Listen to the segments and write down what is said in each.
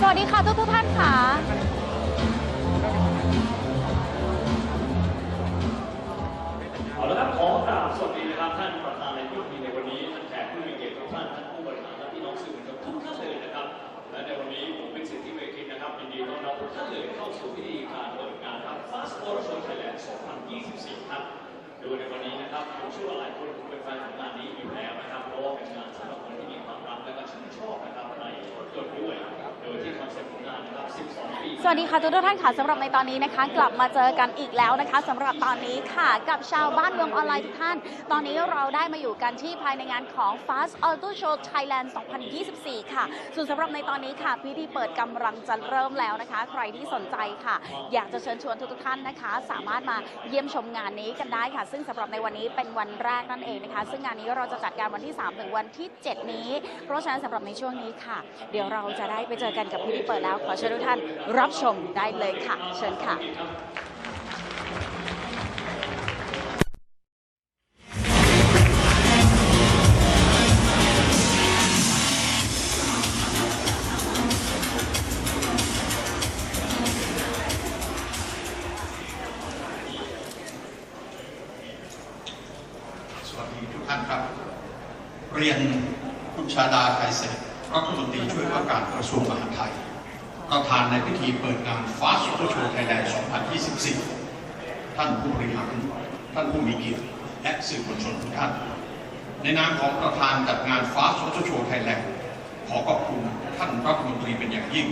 สวัสดีค่ะทุกทุกท่านค่ะ เอาละครับขอกราบสวัสดีนะครับท่านประธานในพิธีในวันนี้ท่านแขกผู้มีเกียรติทุกท่านท่านผู้บริหารและพี่น้องสื่อมวลชนทุกท่านเลยนะครับและในวันนี้ผมเป็นสิทธิเวคินนะครับยินดีต้อนรับทุกท่านเลยเข้าสู่พิธีการเปิดงานครับ Fast Motor Show Thailand 2024 ครับโดยในวันนี้นะครับผมเชื่อว่าหลายคนคงเป็นแฟนของงานนี้อยู่แล้วนะครับเพราะว่าเป็นงานสำหรับคนที่มีความรักและก็ชื่นชอบนะครับในรถยนต์ด้วย โดสวัสดีค่ะทุกท่านค่ะสำหรับในตอนนี้นะคะ กลับมาเจอกันอีกแล้วนะคะสำหรับตอนนี้ค่ะกับชาวบ้านเมืองออนไลน์ทุกท่าน ตอนนี้เราได้มาอยู่กันที่ภายในงานของ Fast Auto Show Thailand 2024 ค่ะ ส่วนสำหรับในตอนนี้ค่ะพิธีเปิดกำลังจะเริ่มแล้วนะคะ ใครที่สนใจค่ะ อยากจะเชิญชวนทุกท่านนะคะ สามารถมาเยี่ยมชมงานนี้กันได้ค่ะ ซึ่งสำหรับในวันนี้เป็นวันแรกนั่นเองนะคะ ซึ่งงานนี้เราจะจัดการวันที่3ถึงวันที่ 7 นี้ เพราะฉะนั้นสำหรับในช่วงนี้ค่ะ เดี๋ยวเราจะได้ไปเจอกันกับพิธีเปิดแล้วขอเชิญทุกท่านรับชมได้เลยค่ะ เชิญค่ะสวัสดีทุกท่านครับเรียนคุณชาดาไทยเศษรัฐมนตรีช่วยว่าการกระทรวงมหาดไทย ประธานในพิธีเปิดงาน Fast Auto Show Thailand 2024 ท่านผู้บริหารท่านผู้มีเกียรติและสื่อมวลชนทุกท่าน ในนามของประธานจัดงาน Fast Auto Show Thailand ขอขอบคุณท่านรัฐมนตรีเป็นอย่างยิ่ง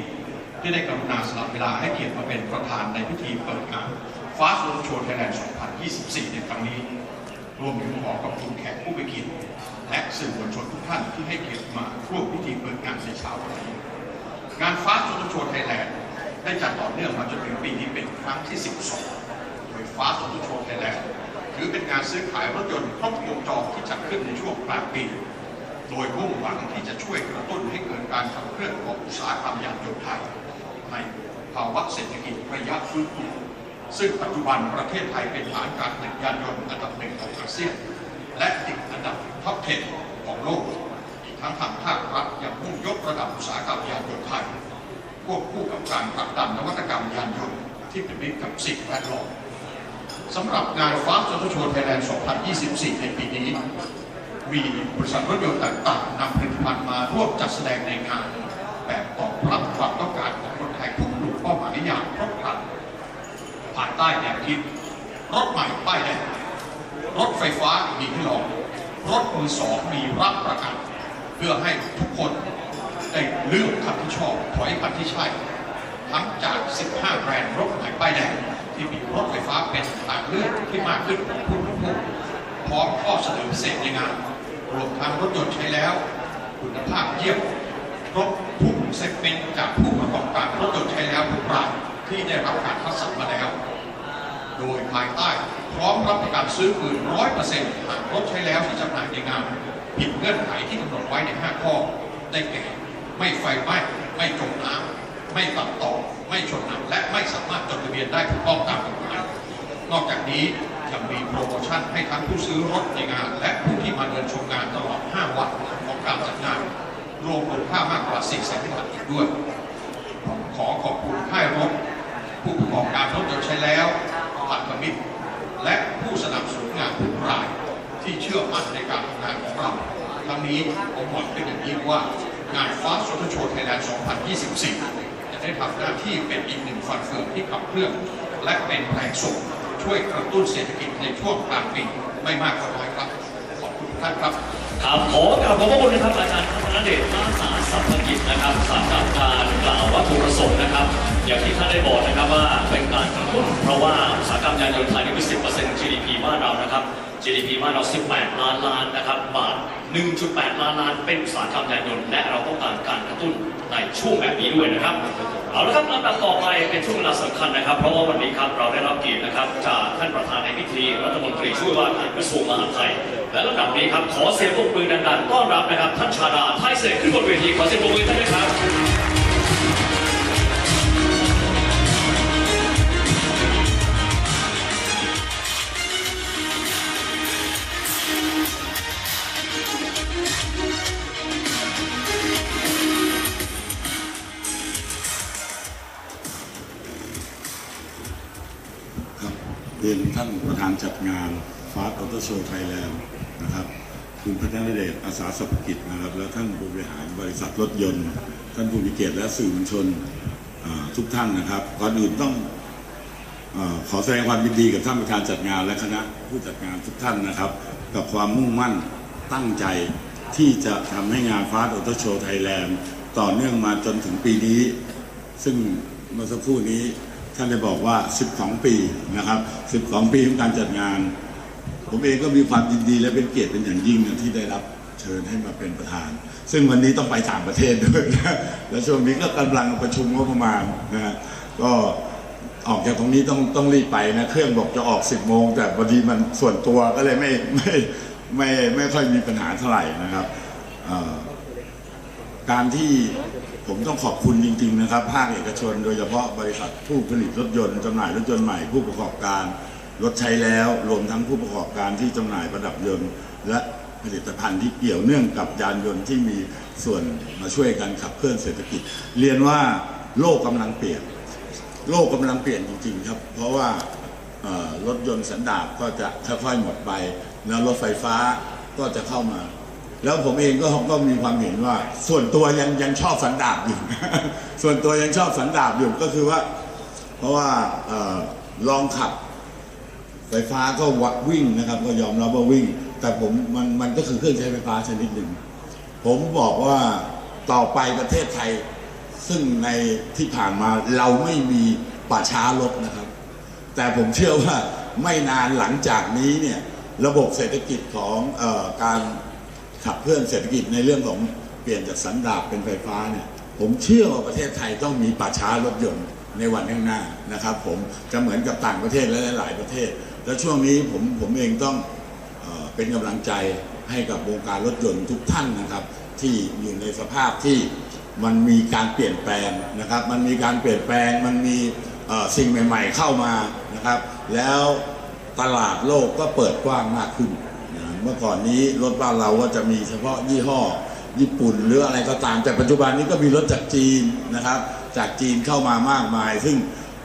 ที่ได้กรุณาสละเวลาให้เกียรติมาเป็นประธานในพิธีเปิดงาน Fast Auto Show Thailand 2024 ในครั้งนี้ รวมถึงขอขอบคุณแขกผู้มีเกียรติและสื่อมวลชนทุกท่านที่ให้เกียรติมาร่วมพิธีเปิดงานในเช้าวันนี้ งานฟ้าสุดโชว์ไทยแลนด์ได้จัดต่อเนื่องมาจนถึงปีนี้เป็นครั้งที่ 12 โดยฟ้าสุดโชว์ไทยแลนด์ถือเป็นงานซื้อขายรถยนต์ครบวงจรที่จัดขึ้นในช่วงกลางปี โดยมุ่งหวังที่จะช่วยกระตุ้นให้เกิดการขับเคลื่อนของอุตสาหกรรมยานยนต์ไทย ในภาวะเศรษฐกิจระยะฟื้นฟูซึ่งปัจจุบันประเทศไทยเป็นฐานการผลิตยานยนต์อันดับหนึ่งของอาเซียน และติดอันดับท็อป 10 ของโลก ทั้งทางภาครัฐยังมุ่งยกระดับอุตสาหกรรมยานยนต์ไทยควบคู่กับการผลักดันนวัตกรรมยานยนต์ที่เป็นมิตรกับสิ่งแวดล้อมสำหรับงานฟ้าจตุโชว์ไทยแลนด์2024 ในปีนี้ มีบริษัทรถยนต์ต่างๆนำผลิตภัณฑ์มาร่วมจัดแสดงในงาน แบบตอบรับความต้องการของคนไทยทุกกลุ่มเป้าหมายอย่างครบครันภายใต้แนวคิดรถใหม่ป้ายแดงรถไฟฟ้ามีให้ลองรถมือสองมีรับประกัน เพื่อให้ทุกคนได้เลือกคันที่ชอบถอยคันที่ใช่ ทั้งจาก 15 แบรนด์รถใหม่ป้ายแดงที่มีรถไฟฟ้าเป็นทางเลือกที่มากขึ้นของผู้บริโภคพร้อมข้อเสนอพิเศษในงานรวมทั้งรถยนต์ใช้แล้ว คุณภาพเยี่ยมครบทุกเซกเมนต์จากผู้ประกอบการรถยนต์ใช้แล้วทุกรายที่ได้รับการคัดสรรมาแล้ว โดยภายใต้ พร้อมรับประกันซื้อคืนร้อยเปอร์เซ็นต์หากรถใช้แล้วที่จำหน่ายในงานผิดเงื่อนไขที่กำหนดไว้ใน 5 ข้อ ได้แก่ ไม่ไฟไหม้ไม่จมน้ำไม่ตัดต่อ ไม่ชนนักและไม่สามารถจดทะเบียนได้ถูกต้องตามกฎหมายนอกจากนี้ยังมีโปรโมชั่นให้ทั้งผู้ซื้อรถในงาน และผู้ที่มาเดินชมงานตลอด 5 วันของการจัดงาน รวมมูลค่ามากกว่า 4 แสนบาทอีกด้วย ขอขอบคุณค่ายรถ ผู้ประกอบการรถยนต์ใช้แล้วพันธมิตร และผู้สนับสนุนงานทุกรายที่เชื่อมั่นในการทำงานของเราทั้งนี้ผมหวังเป็นอย่างยิ่งว่างานฟ้าสุดโชว์ไทยแลนด์ 2024 จะได้ทำหน้าที่เป็นอีกหนึ่งฟันเฟืองที่ขับเคลื่อนและเป็นแรงส่งช่วยกระตุ้นเศรษฐกิจในช่วงกลางปีไม่มากก็น้อยครับ ขอบคุณท่านครับ ครับขอกราบขอบพระคุณนะครับอาจารย์พัฒนเดชมาสาสัพพกิจนะครับสำหรับการกล่าววัตถุประสงค์นะครับ อย่างที่ท่านได้บอกนะครับว่าเป็นการกระตุ้นเพราะว่าอุตสาหกรรมยานยนต์ไทยนี่เป็น10% GDP บ้านเรานะครับ GDP บ้านเรา 18 ล้านล้านนะครับบาท 1.8 ล้านล้านเป็นอุตสาหกรรมยานยนต์และเราต้องการการกระตุ้นในช่วงแบบนี้ด้วยนะครับเอาละครับลำดับต่อไปเป็นช่วงเวลาสำคัญนะครับ เพราะว่าวันนี้ครับเราได้รับเกียรตินะครับจากท่านประธานในพิธีรัฐมนตรีช่วยว่าการกระทรวงมหาดไทย และระดับนี้ครับขอเสียงปรบมือดังๆต้อนรับนะครับ ท่านชาดาไทยเสกขึ้นบนเวทีขอเสียงปรบมือท่านด้วยครับเรียนท่านประธานจัดงานฟาสต์ออโตโชว์ไทยแลนด์ นะครับคุณพัฒนเดชอาสาสพกิจนะครับ และท่านผู้บริหารบริษัทรถยนต์ ท่านผู้มีเกียรติและสื่อมวลชนทุกท่านนะครับก่อนอื่นต้องอขอแสดงความยินดีกับท่านประธานจัดงานและคณะผู้จัดงานทุกท่านนะครับ กับความมุ่งมั่นตั้งใจที่จะทำให้งานฟาสออโตโชว์ไทยแลนด์ต่อเนื่องมาจนถึงปีนี้ ซึ่งเมื่อสักครู่นี้ท่านได้บอกว่า 12 ปีนะครับ 12 ปีของการจัดงาน ผมเองก็มีความยินดีและเป็นเกียรติเป็นอย่างยิ่งที่ได้รับเชิญให้มาเป็นประธาน ซึ่งวันนี้ต้องไปต่างประเทศด้วยนะและช่วงนี้ก็กำลังประชุมงบประมาณนะฮะก็ออกจากตรงนี้ต้องต้องรีบไปนะเครื่องบอกจะออก 10โมงแต่พอดีมันส่วนตัวก็เลยไม่ไม่ไม่ไม่ค่อยมีปัญหาเท่าไหร่นะครับการที่ผมต้องขอบคุณจริง ๆ นะครับ ภาคเอกชน โดยเฉพาะบริษัทผู้ผลิตรถยนต์จำหน่ายรถยนต์ใหม่ผู้ประกอบการ รถใช้แล้วรวมทั้งผู้ประกอบการที่จำหน่ายประดับยนต์ และผลิตภัณฑ์ที่เกี่ยวเนื่องกับยานยนต์ที่มีส่วนมาช่วยกันขับเคลื่อนเศรษฐกิจ เรียนว่าโลกกำลังเปลี่ยน โลกกำลังเปลี่ยนจริงๆครับ เพราะว่ารถยนต์สันดาปก็จะค่อยๆหมดไป แล้วรถไฟฟ้าก็จะเข้ามา แล้วผมเองก็ก็มีความเห็นว่า ส่วนตัวยังยังชอบสันดาปอยู่ ส่วนตัวยังชอบสันดาปอยู่ก็คือว่า เพราะว่าออลองขับ ไฟฟ้าก็วะวิ่งนะครับ ก็ยอมรับว่าวิ่ง แต่ผมมันมันก็คือเครื่องใช้ไฟฟ้าชนิดหนึ่ง ผมบอกว่าต่อไปประเทศไทย ซึ่งในที่ผ่านมาเราไม่มีป่าช้ารถนะครับ แต่ผมเชื่อว่าไม่นานหลังจากนี้เนี่ยระบบเศรษฐกิจของออการขับเคลื่อนเศรษฐกิจในเรื่องของเปลี่ยนจากสันดาปเป็นไฟฟ้าเนี่ยผมเชื่อว่าประเทศไทยต้องมีป่าช้ารถยนต์ในวันข้างหน้านะครับ ผมจะเหมือนกับต่างประเทศและหลายประเทศ แล้วช่วงนี้ผมผมเองต้องเออเป็นกำลังใจให้กับวงการรถยนต์ทุกท่านนะครับ ที่อยู่ในสภาพที่มันมีการเปลี่ยนแปลงนะครับ มันมีการเปลี่ยนแปลงมันมีเอ่อสิ่งใหม่ ๆ เข้ามานะครับ แล้วตลาดโลกก็เปิดกว้างมากขึ้นนะเมื่อก่อนนี้รถบ้านเราก็จะมีเฉพาะยี่ห้อ ญี่ปุ่นหรืออะไรก็ตาม แต่ปัจจุบันนี้ก็มีรถจากจีนนะครับ จากจีนเข้ามามากมาย ซึ่ง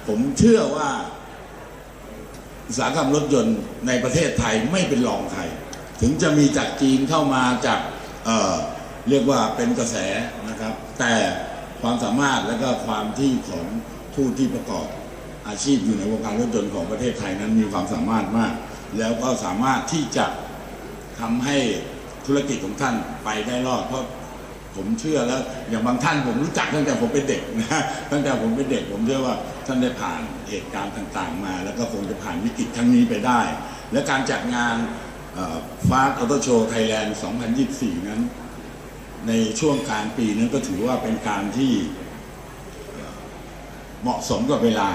ผมเชื่อว่า อุตสาหกรรมรถยนต์ในประเทศไทยไม่เป็นรองใคร ถึงจะมีจากจีนเข้ามาจากเเรียกว่าเป็นกระแสนะครับ แต่ความสามารถและก็ความที่ของผู้ที่ประกอบอาชีพอยู่ในวงการรถยนต์ของประเทศไทยนั้นมีความสามารถมาก แล้วก็สามารถที่จะทำให้ธุรกิจของท่านไปได้รอดเพราะ ผมเชื่อแล้ว อย่างบางท่านผมรู้จักตั้งแต่ผมเป็นเด็กนะตั้งแต่ผมเป็นเด็ก ผมเชื่อว่าท่านได้ผ่านเหตุการณ์ต่างๆ มา แล้วก็คงจะผ่านวิกฤตครั้งนี้ไปได้ และการจัดงานฟาสต์ออโตโชว์ไทยแลนด์ 2024 นั้น ในช่วงกลางปีนั้นก็ถือว่าเป็นการที่เอ่อเหมาะสมกับเวลา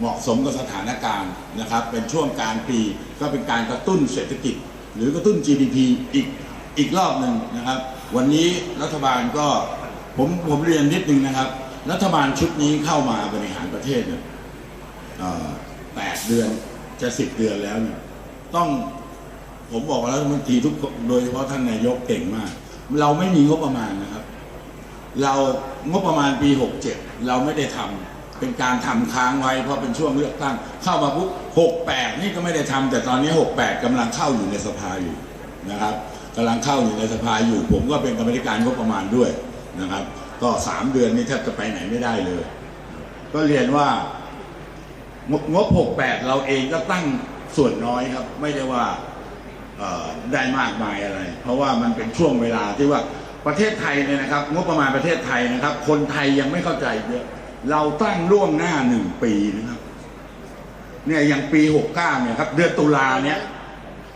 เหมาะสมกับสถานการณ์นะครับ เป็นช่วงกลางปีก็เป็นการกระตุ้นเศรษฐกิจ หรือกระตุ้น GDP อีกอีกรอบหนึ่งนะครับ วันนี้รัฐบาลก็ผมผมเรียนนิดนึงนะครับ รัฐบาลชุดนี้เข้ามาบริหารประเทศเนี่ยแปดเดือนจะสิบเดือนแล้วเนี่ยต้องผมบอกว่ารัฐมนตรีทุกโดยเฉพาะท่านนายกเก่งมาก เราไม่มีงบประมาณนะครับ เรางบประมาณปี 67 เราไม่ได้ทำเป็นการทำค้างไว้เพราะเป็นช่วงเลือกตั้ง เข้ามาปุ๊บ68 นี่ก็ไม่ได้ทำแต่ตอนนี้ 68กำลังเข้าอยู่ในสภาอยู่นะครับ กำลังเข้าอยู่ในสภาอยู่ ผมก็เป็นกรรมธิการงบประมาณด้วยนะครับ ก็ 3 เดือนนี้แทบจะไปไหนไม่ได้เลย ก็เรียนว่างบ 68 เราเองก็ตั้งส่วนน้อยครับ ไม่ได้ว่าได้มากมายอะไร เพราะว่ามันเป็นช่วงเวลาที่ว่าประเทศไทยเนี่ยนะครับ งบประมาณประเทศไทยนะครับ คนไทยยังไม่เข้าใจเยอะเราตั้งล่วงหน้าหนึ่งปีนะครับเนี่ยอย่างปี 69เนี่ยครับเดือนตุลาเนี่ย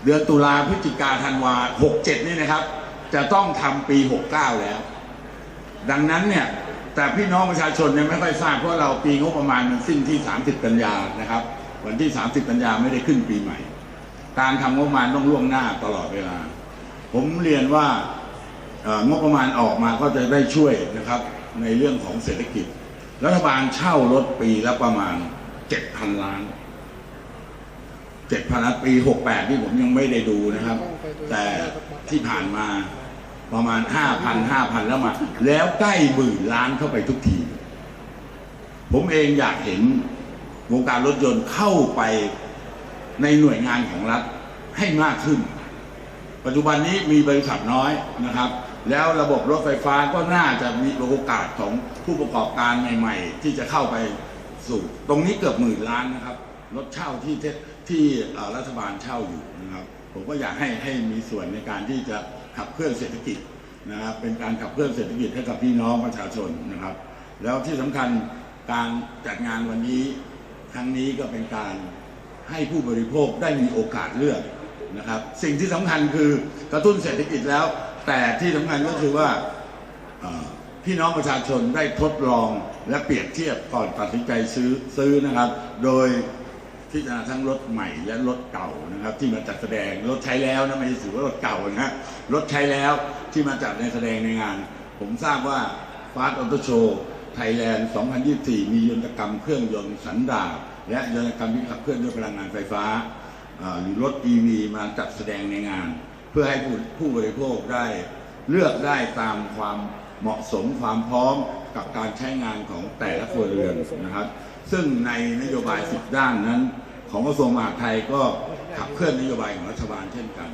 เดือนตุลาพฤศจิกาธันวา67นี่นะครับ จะต้องทำปี 69 แล้ว ดังนั้นเนี่ยแต่พี่น้องประชาชนเนี่ยไม่ค่อยทราบเพราะเราปีงบประมาณมันสิ้นที่ 30 กันยานะครับ วันที่ 30 กันยาไม่ได้ขึ้นปีใหม่ การทำงบประมาณต้องล่วงหน้าตลอดเวลา ผมเรียนว่างบประมาณออกมาก็จะได้ช่วยนะครับในเรื่องของเศรษฐกิจ รัฐบาลเช่ารถปีละประมาณ 7,000 ล้าน 7,000ล้านปี68ที่ผมยังไม่ได้ดูนะครับ แต่ที่ผ่านมาประมาณ5,000 5,000แล้วมา แล้วใกล้หมื่นล้านเข้าไปทุกที ผมเองอยากเห็นวงการรถยนต์เข้าไปในหน่วยงานของรัฐให้มากขึ้น ปัจจุบันนี้มีบริษัทน้อยนะครับ แล้วระบบรถไฟฟ้าก็น่าจะมีโอกาสของผู้ประกอบการใหม่ ๆ ที่จะเข้าไปสู่ ตรงนี้เกือบหมื่นล้านนะครับ รถเช่าที่เที่รัฐบาลเช่าอยู่นะครับ ผมก็อยากให้ให้มีส่วนในการที่จะขับเคลื่อนเศรษฐกิจนะครับ เป็นการขับเคลื่อนเศรษฐกิจให้กับพี่น้องประชาชนนะครับ แล้วที่สำคัญการจัดงานวันนี้ครั้งนี้ก็เป็นการให้ผู้บริโภคได้มีโอกาสเลือกนะครับ สิ่งที่สำคัญคือกระตุ้นเศรษฐกิจแล้ว แต่ที่สำคัญก็คือว่าพี่น้องประชาชนได้ทดลองและเปรียบเทียบก่อนตัดสินใจซื้อซื้อนะครับ โดย พิจารณาทั้งรถใหม่และรถเก่านะครับ ที่มาจัดแสดงรถใช้แล้วนะไม่ใช่ถือว่ารถเก่านะฮะรถใช้แล้วที่มาจัดในแสดงในงาน ผมทราบว่าฟาสต์ออโตโชว์ไทยแลนด์ 2024 มียนตกรรมเครื่องยนต์สันดาปและยนตกรรมที่ขับเคลื่อนด้วยพลังงานไฟฟ้าอ่าหรือรถ EV มาจัดแสดงในงาน เพื่อให้ผู้ผู้บริโภคได้เลือกได้ตามความเหมาะสมความพร้อมกับการใช้งานของแต่ละครัวเรือนนะครับ ซึ่งในนโยบาย10ด้านนั้น ของกระทรวงมหาดไทยก็ขับเคลื่อนนโยบายของรัฐบาลเช่นกัน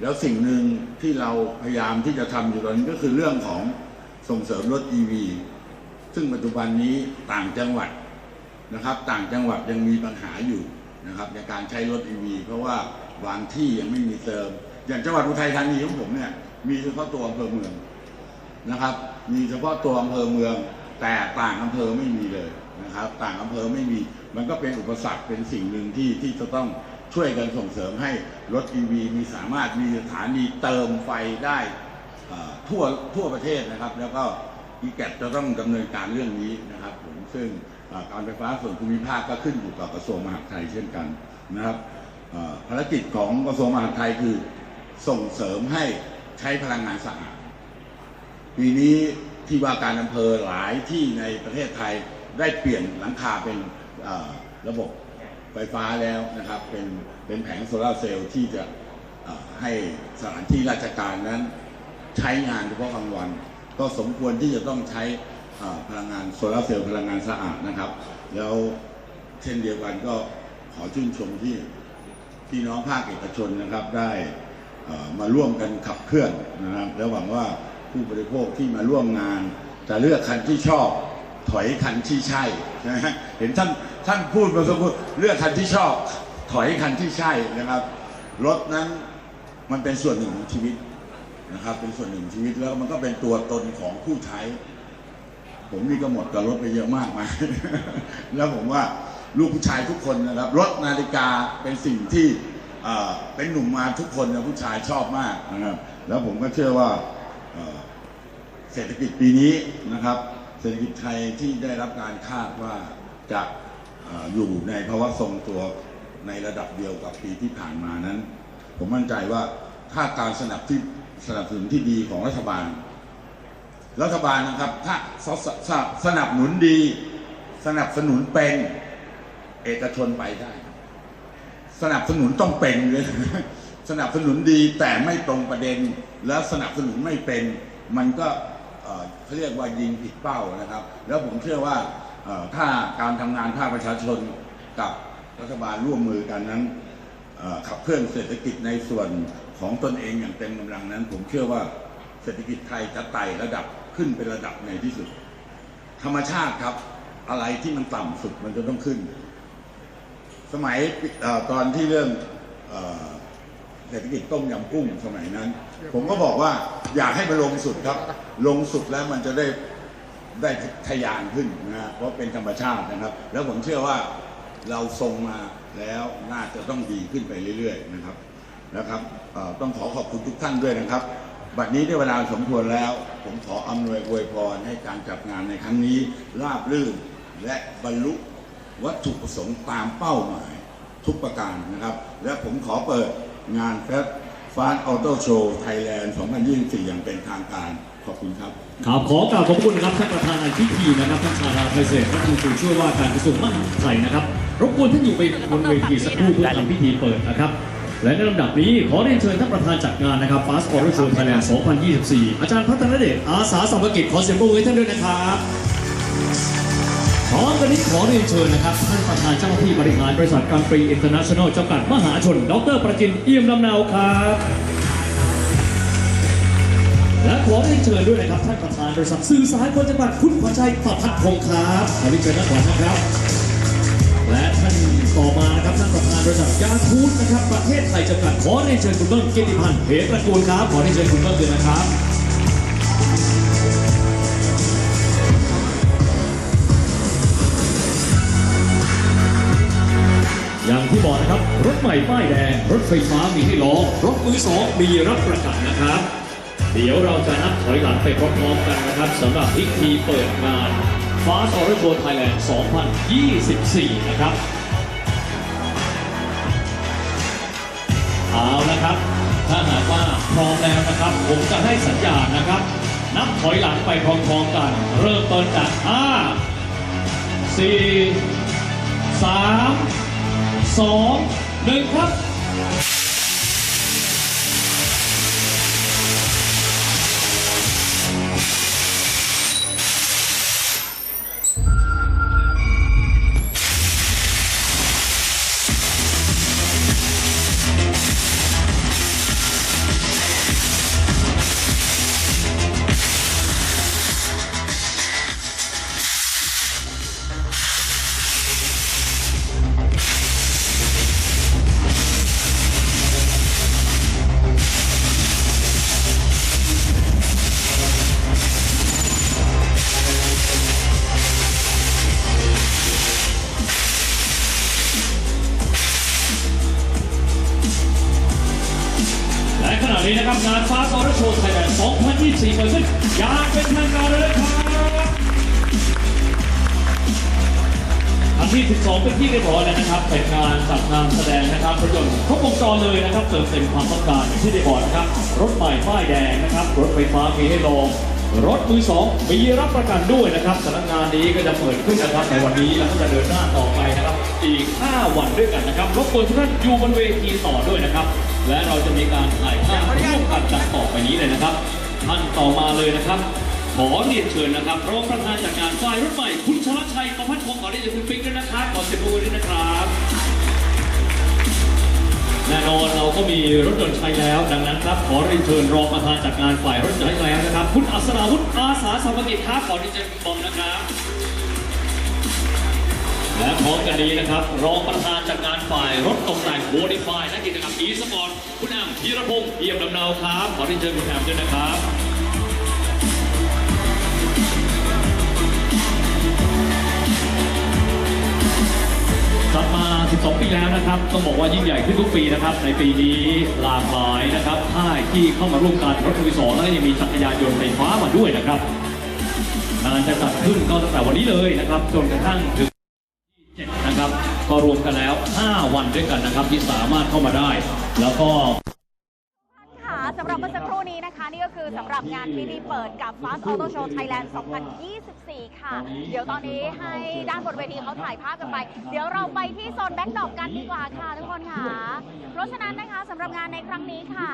แล้วสิ่งหนึ่งที่เราพยายามที่จะทำอยู่ตอนนี้ก็คือเรื่องของส่งเสริมรถ EV ซึ่งปัจจุบันนี้ต่างจังหวัดนะครับ ต่างจังหวัดยังมีปัญหาอยู่นะครับในการใช้รถ EV เพราะว่าบางที่ยังไม่มีเติม อย่างจังหวัดอุทัยธานีของผมเนี่ยมีเฉพาะตัวอำเภอเมืองนะครับ มีเฉพาะตัวอำเภอเมือง แต่ต่างอำเภอไม่มีเลย นะครับ ต่างอำเภอไม่มี มันก็เป็นอุปสรรคเป็นสิ่งหนึ่งที่ที่จะต้องช่วยกันส่งเสริมให้รถ EV มีสามารถมีสถานีเติมไฟได้ทั่วทั่วประเทศนะครับ แล้วก็อีแกจะต้องดำเนินการเรื่องนี้นะครับผมซึ่งการไฟฟ้าส่วนภูมิภาคก็ขึ้นอยู่กับกระทรวงมหาดไทยเช่นกันนะครับภารกิจของกระทรวงมหาดไทยคือส่งเสริมให้ใช้พลังงานสะอาดปีนี้ที่ว่าการอำเภอหลายที่ในประเทศไทย ได้เปลี่ยนหลังคาเป็นระบบไฟฟ้าแล้วนะครับ เป็นเป็นแผงโซลาร์เซลล์ที่จะให้สถานที่ราชการนั้นใช้งานเฉพาะกลางวัน ก็สมควรที่จะต้องใช้พลังงานโซลาร์เซลล์พลังงานสะอาดนะครับ แล้วเช่นเดียวกันก็ขอชื่นชมที่พี่น้องภาคเอกชนนะครับได้มาร่วมกันขับเคลื่อนนะครับ แล้วหวังว่าผู้บริโภคที่มาร่วมงานจะเลือกคันที่ชอบ ถอยคันที่ใช่เห็นท่านท่านพูดมาสักครู่เลือกคันที่ชอบ ถอยคันที่ใช่นะครับ รถนั้นมันเป็นส่วนหนึ่งของชีวิตนะครับ เป็นส่วนหนึ่งชีวิตแล้วมันก็เป็นตัวตนของผู้ใช้ ผมนี่ก็หมดกับรถไปเยอะมากมายแล้วผมว่าลูกผู้ชายทุกคนนะครับ รถนาฬิกาเป็นสิ่งที่เป็นหนุ่มมาทุกคนนะผู้ชายชอบมากนะครับ แล้วผมก็เชื่อว่าเศรษฐกิจปีนี้นะครับ เศรษฐกิจไทยที่ได้รับการคาดว่าจะออยู่ในภาวะทรงตัวในระดับเดียวกับปีที่ผ่านมานั้น ผมมั่นใจว่าถ้าการสนับที่สนับสนุนที่ดีของรัฐบาล รัฐบาลนะครับถ้าสสสสนับสนุนดี สนับสนุนเป็นเอกชนไปได้ สนับสนุนต้องเป็นเลยสนับสนุนดีแต่ไม่ตรงประเด็น แล้วสนับสนุนไม่เป็น มันก็ เขาเรียกว่ายิงผิดเป้านะครับ แล้วผมเชื่อว่าถ้าการทำงานภาคประชาชนกับรัฐบาลร่วมมือกันนั้นขับเคลื่อนเศรษฐกิจในส่วนของตนเองอย่างเต็มกำลังนั้น ผมเชื่อว่าเศรษฐกิจไทยจะไต่ระดับขึ้นเป็นระดับในที่สุด ธรรมชาติครับอะไรที่มันต่ำสุดมันจะต้องขึ้น สมัยอตอนที่เรื่องเศรษฐกิจต้มยำกุ้งสมัยนั้น ผมก็บอกว่าอยากให้มันลงสุดครับ ลงสุดแล้วมันจะได้ได้ทะยานขึ้นนะเพราะเป็นธรรมชาตินะครับ แล้วผมเชื่อว่าเราทรงมาแล้วน่าจะต้องดีขึ้นไปเรื่อย ๆ นะครับนะครับต้องขอขอบคุณทุกท่านด้วยนะครับ บัดนี้ได้เวลาสมควรแล้ว ผมขออำนวยอวยพรให้การจัดงานในครั้งนี้ราบรื่นและบรรลุวัตถุประสงค์ตามเป้าหมายทุกประการนะครับ และผมขอเปิดงานแฟ ฟานออโต้โชว์ไทยแลนด์ 2024 อย่างเป็นทางการ ขอบคุณครับ ครับขอกล่าวขอบคุณนะครับท่านประธานในพิธีนะครับท่านชาดาไทยเศรษฐ์รัฐมนตรีช่วยว่าการกระทรวงมหาดไทยนะครับรบกวนท่านอยู่ไปบนเวทีสักครู่เพื่อทำพิธีเปิดนะครับ และในลำดับนี้ขอเรียนเชิญท่านประธานจัดงานนะครับ Fast Order Show Thailand 2024 อาจารย์พัฒนเดชอาสาสมกิจขอเสียงปรบมือให้ท่านด้วยนะครับ พร้อมกันนี้ขอเรียนเชิญนะครับท่านประธานเจ้าหน้าที่บริหารบริษัทการปรีอินเตอร์เนชั่นแนลจำกัดมหาชน ดรประจินเอี่ยมลำเนาครับ และขอเรียนเชิญด้วยนะครับท่านประธานบริษัทสื่อสารคนจังหวัดคุณขวัญชัยประพัฒน์พงศ์ครับขอเรียนเชิญท่านก่อนนะครับ และท่านต่อมานะครับท่านประธานบริษัทยาคูดนะครับประเทศไทยจำกัดขอเรียนเชิญคุณเบิ้มเกียรติพันธ์เพตระกูลครับขอเรียนเชิญคุณเบิ้มด้วยนะครับ ใหม่ป้ายแดง รถไฟฟ้ามีให้ลองรถมือสองมีรับประกันนะครับ เดี๋ยวเราจะนับถอยหลังไปพร้อมๆกันนะครับสำหรับพิธีเปิดงาน Fast Auto Show Thailand 2024 นะครับ เอาละครับ ถ้าหากว่าพร้อมแล้วนะครับ ผมจะให้สัญญาณนะครับ นับถอยหลังไปพร้อมๆกัน เริ่มต้นจาก 5 4 3 2 1ครับ ขณะนี้นะครับงานฟ้าซอร์โชว์ไทยแลนด์2024เปิดขึ้นอย่างเป็นทางการเลยครับอันที่ 12 เป็นที่เรียบร้อยแล้วนะครับเป็นงานจัดงานแสดงนะครับรถยนต์ครบวงจรเลยนะครับเติมเต็มความต้องการอย่างที่ได้บอกนะครับ รถใหม่ป้ายแดงนะครับ รถไฟฟ้ามีให้ลองรถมือสองมีรับประกันด้วยนะครับสำนักงานนี้ก็จะเปิดขึ้นนะครับในวันนี้แล้วก็จะเดินหน้าต่อไปนะครับ อีก 5 วันด้วยกันนะครับรบกวนทุกท่านอยู่บนเวทีต่อด้วยนะครับ และเราจะมีการถ่ายภาพร่วมกันดังต่อไปนี้เลยนะครับท่านต่อมาเลยนะครับ ขอเรียนเชิญนะครับรองประธานจัดงานฝ่ายรถใหม่คุณชลชัยประพัฒน์พงศ์ขอเรียนเชิญคุณปิ๊กด้วยนะครับขอเสียงปรบมือด้วยนะครับแน่นอนเราก็มีรถยนต์ใช้แล้ว ดังนั้นครับขอเรียนเชิญรองประธานจัดงานฝ่ายรถยนต์ใช้แล้วนะครับ คุณอัศราวุฒิอาสาสมัครกิจครับขอเรียนเชิญคุณบอมนะครับ และพร้อมกันนี้นะครับ รองประธานจัดงานฝ่ายรถตกแต่งโมดิฟายและกิจกรรมอีสปอร์ตคุณแอมพีรพงศ์เอี่ยมลำเนาครับ ขอเรียนเชิญคุณแอมด้วยนะครับจัดมา 12 ปีแล้วนะครับ ต้องบอกว่ายิ่งใหญ่ขึ้นทุกปีนะครับ ในปีนี้หลากหลายนะครับค่ายที่เข้ามาร่วมการรถมือสองแล้วยังมีจักรยานยนต์ไฟฟ้ามาด้วยนะครับงานจะจัดขึ้นก็ตั้งแต่วันนี้เลยนะครับ จนกระทั่งถึง นะครับ ก็รวมกันแล้ว 5 วันด้วยกันนะครับที่สามารถเข้ามาได้ แล้วก็ สำหรับเมื่อสักครู่นี้นะคะ นี่ก็คือสำหรับงานพิธีเปิดกับ Fast Auto Show Thailand 2024 ค่ะ เดี๋ยวตอนนี้ให้ด้านบนเวทีเขาถ่ายภาพกันไป เดี๋ยวเราไปที่โซนแบ็คดรอปกันดีกว่าค่ะทุกคนค่ะ เพราะฉะนั้นนะคะสำหรับงานในครั้งนี้ค่ะ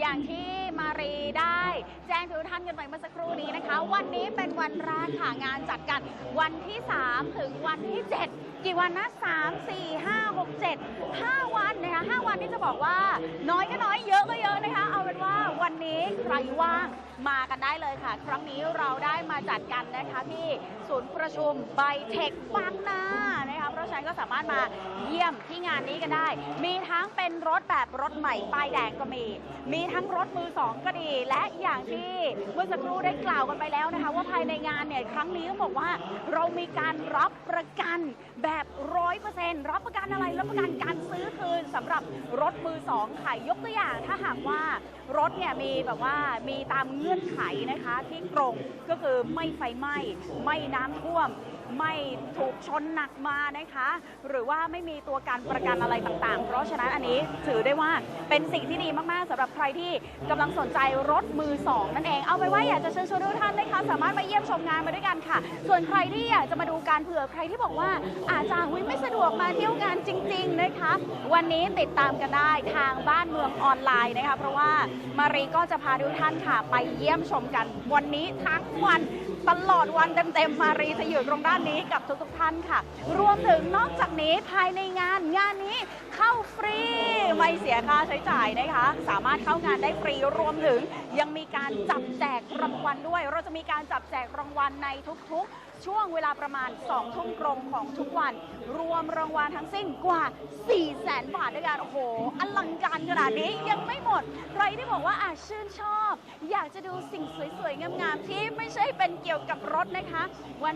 อย่างที่มารีได้แจ้งทุกท่านกันไปเมื่อสักครู่นี้นะคะ วันนี้เป็นวันแรกค่ะงานจัดกันวันที่ 3 ถึงวันที่ 7 กี่วันนะ 3 4 5 6 7 5 วันนะคะ5วันที่จะบอกว่าน้อยก็น้อยเยอะก็เยอะนะคะเอาเป็นว่าวันนี้ใครว่าง มากันได้เลยค่ะ ครั้งนี้เราได้มาจัดกันนะคะที่ศูนย์ประชุมไบเทคบางนานะคะเพราะฉะนั้นก็สามารถมาเยี่ยมที่งานนี้กันได้ มีทั้งเป็นรถแบบรถใหม่ป้ายแดงก็มี มีทั้งรถมือสองก็ดี และอย่างที่เมื่อสักครู่ได้กล่าวกันไปแล้วนะคะ ว่าภายในงานเนี่ยครั้งนี้ต้องบอกว่าเรามีการรับประกันแบบร้อยเปอร์เซ็นต์รับประกันอะไรรับประกันการซื้อคืนสำหรับรถมือสองค่ะยกตัวอย่างถ้าหากว่ารถเนี่ยมีแบบว่ามีตามเงื่อนื่อนไขนะคะที่ตรงก็คือไม่ไฟไหม้ไม่น้ำท่วม ไม่ถูกชนหนักมานะคะ หรือว่าไม่มีตัวการประกันอะไรต่างๆ เพราะฉะนั้นอันนี้ถือได้ว่าเป็นสิ่งที่ดีมากๆสำหรับใครที่กำลังสนใจรถมือสองนั่นเอง เอาไปว่าอยากจะเชิญชวนทุกท่านนะคะ สามารถมาเยี่ยมชมงานมาด้วยกันค่ะ ส่วนใครที่อยากจะมาดูการเผื่อใครที่บอกว่าอาจจะอุ๊ยไม่สะดวกมาเที่ยวงานจริง ๆนะคะ วันนี้ติดตามกันได้ทางบ้านเมืองออนไลน์นะคะ เพราะว่ามารีก็จะพาทุกท่านค่ะ ไปเยี่ยมชมกันวันนี้ทั้งวัน ตลอดวันเต็มๆมารีจะอยู่ตรงด้านนี้กับทุกๆท่านค่ะ รวมถึงนอกจากนี้ภายในงานงานนี้เข้าฟรีไม่เสียค่าใช้จ่ายนะคะ สามารถเข้างานได้ฟรีรวมถึงยังมีการจับแจกรางวัลด้วย เราจะมีการจับแจกรางวัลในทุกๆ ช่วงเวลาประมาณ 2 ทุ่มตรงของทุกวัน รวมรางวัลทั้งสิ้นกว่า 4 0 0แสนบาทด้วยกัน โอ้โห อลังการขนาดนี้ยังไม่หมด ใครที่บอกว่าอาชื่นชอบ อยากจะดูสิ่งสวยๆ งามๆ ที่ไม่ใช่เป็นเกี่ยวกับรถนะคะ วัน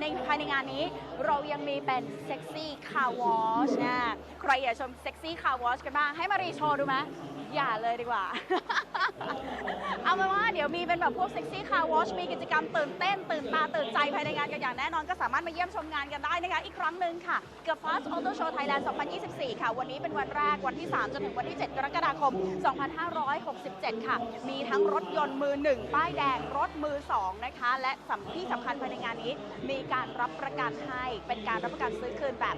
ในภายในงานนี้เรายังมีเป็นเซ็กซี่คาร์วอชนะใครอยากชมเซ็กซี่คาร์วอชกันบ้างให้มารีโชว์ดูไหม อย่าเลยดีกว่า เอาเป็นว่าเดี๋ยวมีเป็นแบบพวกเซ็กซี่คาร์วอชมีกิจกรรมตื่นเต้น ตื่นตาตื่นใจภายในงานกันอย่างแน่นอนก็สามารถมาเยี่ยมชมงานกันได้นะคะ อีกครั้งหนึ่งค่ะกับ Fast Auto Show Thailand 2024 ค่ะ วันนี้เป็นวันแรกวันที่ 3 จนถึงวันที่ 7 กรกฎาคม 2567 ค่ะ มีทั้งรถยนต์มือ 1 ป้ายแดง รถมือ 2 นะคะ และสำที่สำคัญภายในงานนี้ มีการรับประกันให้เป็นการรับประกันซื้อคืนแบบ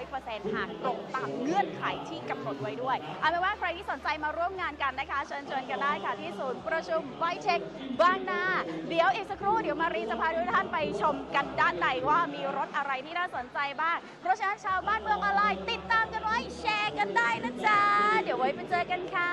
100%หากตรงตามเงื่อนไขที่กำหนดไว้ด้วยเอาเป็นว่าใครที่สนใจมาร่วมงานกันนะคะเชิญชวนกันได้ค่ะที่ศูนย์ประชุมไวเทคบางนา เดี๋ยวอีกสักครู่เดี๋ยวมารีจะพาทุกท่านไปชมกันด้านในว่ามีรถอะไรที่น่าสนใจบ้าง เพราะฉะนั้นชาวบ้านเมืองออนไลน์ติดตามกันไว้แชร์กันได้นะจ๊ะ เดี๋ยวไว้ไปเจอกันค่ะ